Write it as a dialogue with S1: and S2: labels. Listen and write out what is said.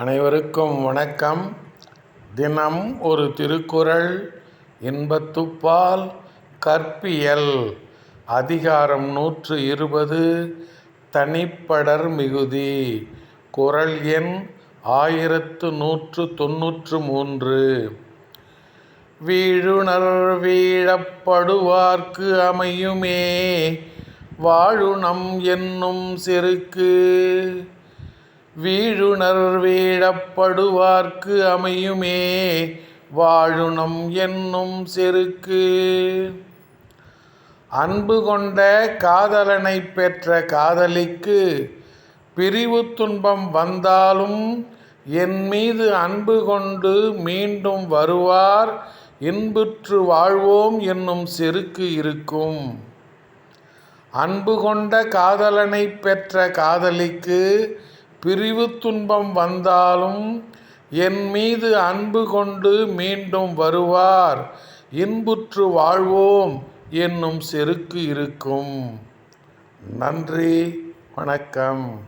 S1: அனைவருக்கும் வணக்கம். தினம் ஒரு திருக்குறள் இன்பத்துப்பால் கற்பியல் அதிகாரம் நூற்று இருபது தனிப்படர் மிகுதி குறள் எண் ஆயிரத்து நூற்று தொன்னூற்று மூன்று. வீழுணர் வீழப்படுவார்க்கு அமையுமே வாழுணம் என்னும் செருக்கு. வீழுணர் வீழப்படுவார்க்கு அமையுமே. வாழுணம் என்னும் செருக்கு. அன்பு கொண்ட காதலனை பெற்ற காதலிக்கு பிரிவு துன்பம் வந்தாலும் என் மீது அன்பு கொண்டு மீண்டும் வருவார். இன்புற்று வாழ்வோம் என்னும் செருக்கு இருக்கும். அன்பு கொண்ட காதலனை பெற்ற காதலிக்கு பிரிவு துன்பம் வந்தாலும் என் மீது அன்பு கொண்டு மீண்டும் வருவார். இன்புற்று வாழ்வோம் என்னும் செருக்கு இருக்கும். நன்றி வணக்கம்.